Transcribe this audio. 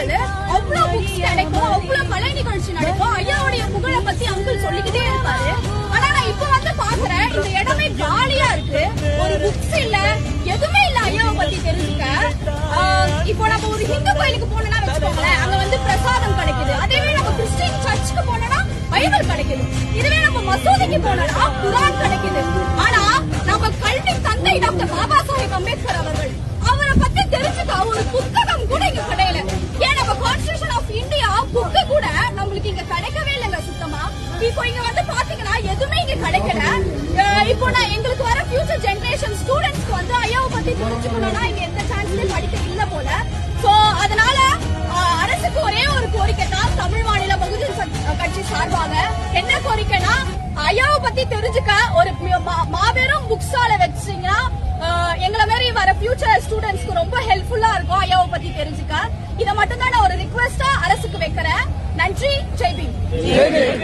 நாட்கள் அவ்வளவு புக்ஸ் கிடைக்கும்? அவ்வளவு கலை நிகழ்ச்சி நடக்கும்? ஐயாவுடைய புகழை பத்தி அங்கிள் சொல்லிக்கிட்டே இருப்பாரு. ஆனா நான் இப்ப வந்து பாக்குறேன் இந்த இடமே காலியா இருக்கு. ஒரு புக்ஸ் இல்ல எதுவுமே இல்ல ஐயாவை பத்தி தெரிஞ்சுக்க. இப்போ நம்ம ஒரு ஹிந்து கோயிலுக்கு போனோம்னா வச்சுக்கோங்களேன் அங்க வந்து பிரசாதம் கிடைக்குது. அதேவே நம்ம கிறிஸ்டின் சர்ச்சுக்கு போனோம்னா பைபிள் கிடைக்குது. இதுவே நம்ம மசூதிக்கு போனோம்னா குரான் கிடைக்குது. உங்களுக்கு இங்க கிடைக்கவே இல்லைங்க சுத்தமா. இப்போ இங்க வந்து பாத்தீங்கன்னா எதுவுமே இங்க கிடைக்கல. இப்போ நான் எங்களுக்கு வர ஃபியூச்சர் ஜெனரேஷன் ஸ்டூடெண்ட்ஸ்க்கு வந்து ஐயாவை பத்தி தெரிஞ்சுக்கணும்னா இங்க எந்த சான்ஸ்லயும் படிக்க இல்ல போல. சோ அதனால அரசுக்கு ஒரே ஒரு கோரிக்கை தான் தமிழ் மாநில பகுஜன் ச- கட்சி சார்பாக. என்ன கோரிக்கைனா ஐயாவை பத்தி தெரிஞ்சுக்க ஒரு மா- மாபெரும் புக் ஸ்டால வச்சீங்கன்னா எங்களை மாதிரி வர ஃபியூச்சர் ஸ்டூடெண்ட்ஸ்க்கு ரொம்ப ஹெல்ப்ஃபுல்லா இருக்கும் ஐயாவை பத்தி தெரிஞ்சுக்க. இதை மட்டும் தான் நான் ஒரு ரிக்வெஸ்டா அரசுக்கு வைக்கிறேன். জয়